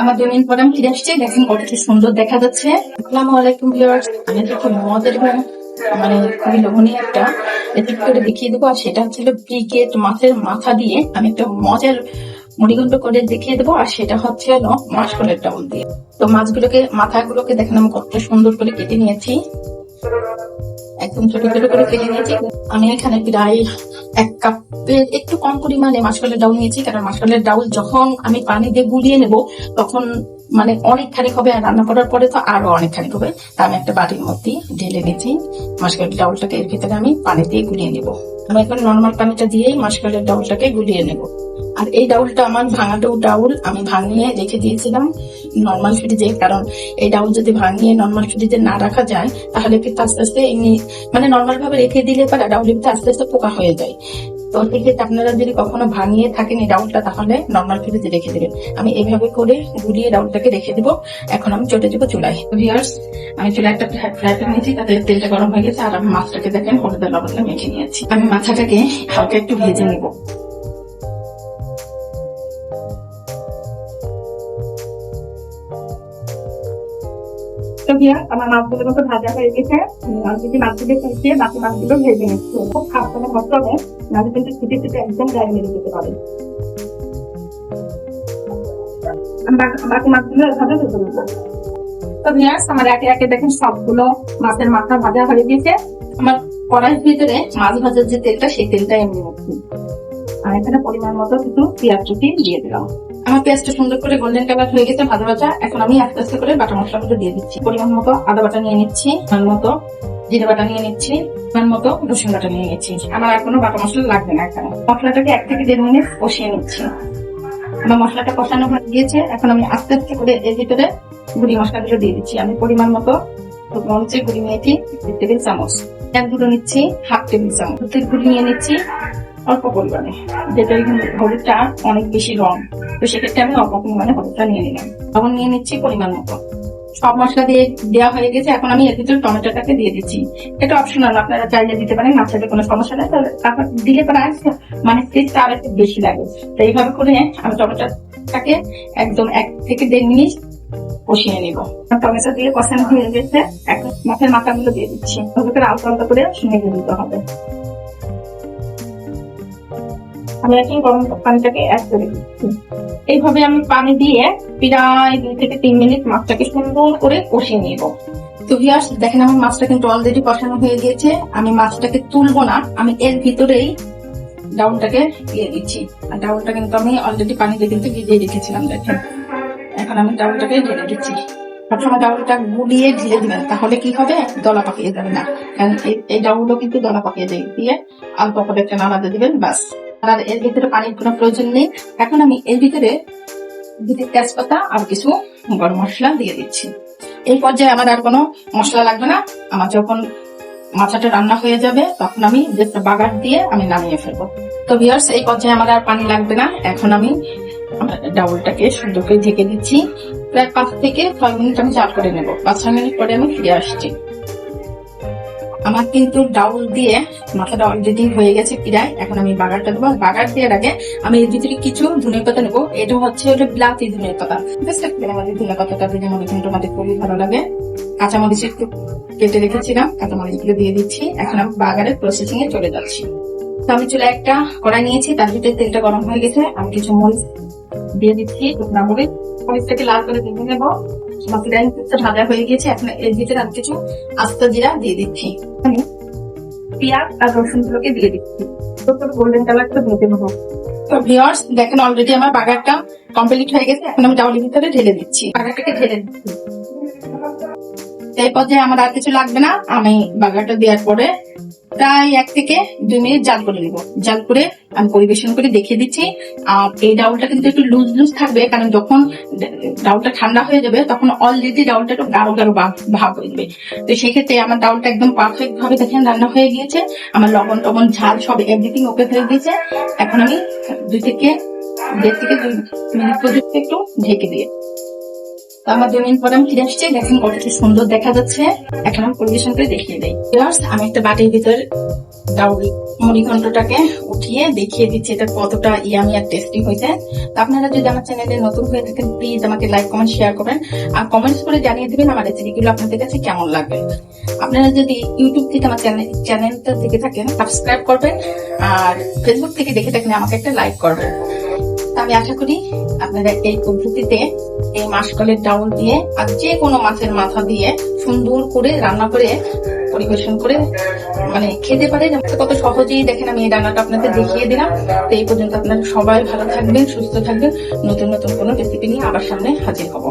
আমার দুই পরে আমি ফিরে আসছি। দেখেন কতটা সুন্দর দেখা যাচ্ছে। আসসালামু আলাইকুম ভিউয়ার্স এবং মানে খুবই লোভনীয় একটা রেসিপি করে দেখিয়ে দেবো। আর সেটা হচ্ছে ব্রিগেড মাছের মাথা দিয়ে আমি একটা মজার মুড়িঘণ্ট করে দেখিয়ে দেবো। আর সেটা হচ্ছে হলো মাসকলের ডাউল দিয়ে। তো মাছগুলোকে, মাথাগুলোকে দেখেন আমি কত সুন্দর করে কেটে নিয়েছি। একদম ছোট ছোট করে কেটে নিয়েছি। আমি এখানে প্রায় এক কাপের একটু কম পরিমাণে মাসকলের ডাউল নিয়েছি, কারণ মাসকলের ডাউল যখন আমি পানি দিয়ে গুলিয়ে নেব, তখন মানে অনেক খানিক হবে আর রান্না করার পরে তো আরও অনেক খানিক হবে। তা আমি একটা বাটির মধ্যে ঢেলে নিয়েছি মাসকলের ডাউলটাকে এর ভিতরে আমি পানি দিয়ে গুলিয়ে নেব। আমি এখন নর্মাল পানিটা দিয়েই মাসকলের ডাউলটাকে গুলিয়ে নেব। আর এই ডাউলটা আমার ভাঙাটো ডাউল আমি ভাঙিয়ে রেখে দিয়েছিলাম নর্মাল ফ্রিজে কারণ এই ডাউল যদি ভাঙিয়ে নর্মাল ফ্রিজে না রাখা যায়, তাহলে কিন্তু আস্তে আস্তে এমনি মানে নর্মাল ভাবে রেখে দিলে পরে ডাউলের ভিতরে আস্তে আস্তে পোকা হয়ে যায়। তো সেক্ষেত্রে আপনারা যদি কখনো ভাঙিয়ে থাকেন এই ডাউলটা, তাহলে নর্মাল ফ্রিজে রেখে দেবেন। আমি এইভাবে করে গুলিয়ে ডাউলটাকে রেখে দিব। এখন আমি চটে যাব চুলায়। ভিয়ার্স আমি চুলায় একটা ফ্রাই প্যান নিয়েছি, তাতে তেলটা গরম হয়ে গেছে, আর আমি মাছটাকে দেখেন হলুদের লবণটা মেখে নিয়েছি। আমি মাথাটাকে হালকা একটু ভেজে নেব। ভাজা হয়ে গেছে। মাছগুলো বাকি মাছগুলো ভেজে গায়ে মেরে বাকি- মাছগুলো ভেজে তো আমার একে একে দেখেন সবগুলো মাছের মাথা ভাজা হয়ে গেছে। আমার কড়াইয়ের ভিতরে মাছ ভাজার যে তেলটা, সেই তেলটাই আমি নিচ্ছি আর এখানে পরিমাণ মতো কিছু পেঁয়াজ কুচি দিয়ে দিলাম। আমার পেঁয়াজটা সুন্দর করে গোল্ডেন কালার হয়ে গেছে, ভাজা ভাজা। এখন আমি আস্তে আস্তে করে বাটা মশলাগুলো দিয়ে দিচ্ছি। পরিমাণ মতো আদা বাটা নিয়ে নিচ্ছি, পরিমাণ মতো জিরে বাটা নিয়ে নিচ্ছি, পরিমাণ মতো রসুন বাটা নিয়ে নিচ্ছি। আমার আর কোনো বাটা মশলা লাগবে না এখানে। মশলাটাকে এক থেকে দেড় মিনিট কষিয়ে নিচ্ছি। আমার মশলাটা কষানো হয়ে গিয়েছে। এখন আমি আস্তে আস্তে করে এর ভিতরে গুঁড়ি মশলাগুলো দিয়ে দিচ্ছি। আমি পরিমাণ মতো মরিচের গুঁড়ি নিয়েছি এক টেবিল চামচ। এক দুটো নিচ্ছি, হাফ টেবিল চামচ। হলুদের গুঁড়ি নিয়ে নিচ্ছি, অল্প পরিমাণে। যেটা হলুদটা অনেক বেশি রং। তো সেক্ষেত্রে আমি অল্প পরিমাণে হলুদটা নিয়ে নিলাম। তখন নিয়ে নিচ্ছি পরিমাণ মতো। সব মশলা দিয়ে দেওয়া হয়ে গেছে, এখন আমি এর ভিতরে টমেটোটাকে দিয়ে দিচ্ছি। এটা অপশনাল আপনারা চাইলে দিতে পারেন না চাইলে কোনো সমস্যা নেই তারপর দিলে পরে মানে টেস্টটা আর একটু বেশি লাগে। তো এইভাবে করে আমি টমেটোটাকে একদম এক থেকে দেড় মিনিট কষিয়ে নিব। টমেটো দিয়ে কষানো হয়ে গেছে, এখন মাছের মাথাগুলো দিয়ে দিচ্ছি। ওগুলোকে আলতো আলতো করে মেখে দিতে হবে। আমি এখন গরম পানিটাকে অ্যাড করে দিচ্ছি। এইভাবে আমি পানি দিয়ে প্রায় দুই থেকে তিন মিনিট মাছটাকে সুন্দর করে কষিয়ে নিব। তো ভিয়ার্স দেখেন আমার মাছটা কিন্তু অলরেডি কষানো হয়ে গিয়েছে। আমি মাছটাকে তুলবো না, আমি এর ভিতরেই ডাউনটাকে দিয়ে দিচ্ছি। আর ডাউনটা কিন্তু আমি অলরেডি পানিতে কিন্তু ভিজিয়ে রেখেছিলাম, দেখেন। এখন আমি ডাউলটাকে ঢেলে দিচ্ছি। সবসময় ডাউলটা গুলিয়ে ঢেলে দিবেন, তাহলে কি হবে? দলা পাকিয়ে যাবে না। কারণ এই- ডাউলও কিন্তু দলা পাকিয়ে যায় দিয়ে অল্প করে একটা নাড়াতে দিবেন বাস আর এর ভিতরে পানির কোনো প্রয়োজন নেই। এখন আমি এর ভিতরে দুটি তেজপাতা আর কিছু গরম মশলা দিয়ে দিচ্ছি। এই পর্যায়ে আমার আর কোনো মশলা লাগবে না। আমার যখন মাথাটা রান্না হয়ে যাবে, তখন আমি জাস্ট বাগার দিয়ে আমি নামিয়ে ফেলব। তো ভিয়ার্স এই পর্যায়ে আমার আর পানি লাগবে না। এখন আমি ডাউলটাকে সুন্দর করে ঢেকে দিচ্ছি। প্রায় পাঁচ থেকে ছয় মিনিট আমি চার করে নেব। পাঁচ ছয় মিনিট পরে আমি ফিরে আসছি। আমার কিন্তু ডাউল দিয়ে মাথাটা অলরেডি হয়ে গেছে প্রায়। এখন আমি বাগারটা দেবো। বাগার দেওয়ার আগে আমি এর ভিতরে কিছু ধনে পাতা নেব। এটা হচ্ছে ওটা বিলাতি ধনে পাতা। আমাদের ধনে পাতাটা দিলে আমাদের কিন্তু আমাদের খুবই ভালো লাগে। কাঁচামরিচ একটু কেটে রেখেছিলাম কাঁচামরিচগুলো দিয়ে দিচ্ছি। এখন আমি বাগারের প্রসেসিং এ চলে যাচ্ছি। তো আমি চলে একটা কড়াই নিয়েছি, তার ভিতরে তেলটা গরম হয়ে গেছে। আমি কিছু মরিচ দিয়ে দিচ্ছি, শুকনা মরিচ। মরিচটাকে লাল করে ভেজে নেব। মাছটা ভাজা হয়ে গেছে এখন এর ভিতরে আমি কিছু আস্ত জিরা দিয়ে দিচ্ছি। আমি পেঁয়াজ আর রসুন গুলোকে দিয়ে দিচ্ছি। গোল্ডেন কালার করে ভেজে নেব। তো ভিওর্স দেখেন অলরেডি আমার বাগারটা কমপ্লিট হয়ে গেছে। এখন আমি ডাউলের ভিতরে ঢেলে দিচ্ছি। বাগারটাকে ঢেলে দিচ্ছি। এই পর্যায়ে আমার আর কিছু লাগবে না। আমি বাগারটা দেওয়ার পরে প্রায় এক থেকে দুই মিনিট জাল করে নিব। জাল করে আমি পরিবেশন করে দেখিয়ে দিচ্ছি। আর এই ডাউলটা কিন্তু একটু লুজ লুজ থাকবে, কারণ যখন ডাউলটা ঠান্ডা হয়ে যাবে, তখন অলরেডি ডাউলটা একটু গাঢ় গাঢ় ভাব- হয়ে যাবে। তো সেক্ষেত্রে আমার ডাউলটা একদম পারফেক্ট ভাবে দেখেন রান্না হয়ে গিয়েছে। আমার লবণ টবণ, ঝাল সব এভরিথিং ওকে হয়ে গিয়েছে। এখন আমি দুই থেকে, দেড় থেকে দুই মিনিট পর্যন্ত একটু ঢেকে দিয়ে আমার দুই মিনিট পরে আমি ফিরে আসছি দেখেন কতটা সুন্দর দেখা যাচ্ছে। এখন আমি পরিবেশন করে দেখিয়ে দিই। Viewers, আমি একটা বাটির ভিতর ডাউল মুড়ি ঘন্টটাকে উঠিয়ে দেখিয়ে দিচ্ছি এটা কতটা ইয়ামি আর টেস্টি হয়েছে। তো আপনারা যদি আমার চ্যানেলে নতুন হয়ে থাকেন প্লিজ আমাকে লাইক কমেন্ট শেয়ার করবেন। আর কমেন্টস করে জানিয়ে দিবেন আমার রেসিপিগুলো আপনাদের কাছে কেমন লাগবে। আপনারা যদি ইউটিউব থেকে আমার চ্যানেল চ্যানেলটা দেখে থাকেন সাবস্ক্রাইব করবেন। আর ফেসবুক থেকে দেখে থাকেন আমাকে একটা লাইক করবেন। আমি আশা করি আপনারা এই পদ্ধতিতে এই মাসকলের ডাউল দিয়ে আর যে কোনো মাছের মাথা দিয়ে সুন্দর করে রান্না করে পরিবেশন করে মানে খেতে পারে কত সহজেই দেখেন আমি এই রান্নাটা আপনাদের দেখিয়ে দিলাম। তো এই পর্যন্ত আপনারা সবাই ভালো থাকবেন, সুস্থ থাকবেন। নতুন নতুন কোনো রেসিপি নিয়ে আবার সামনে হাজির হব।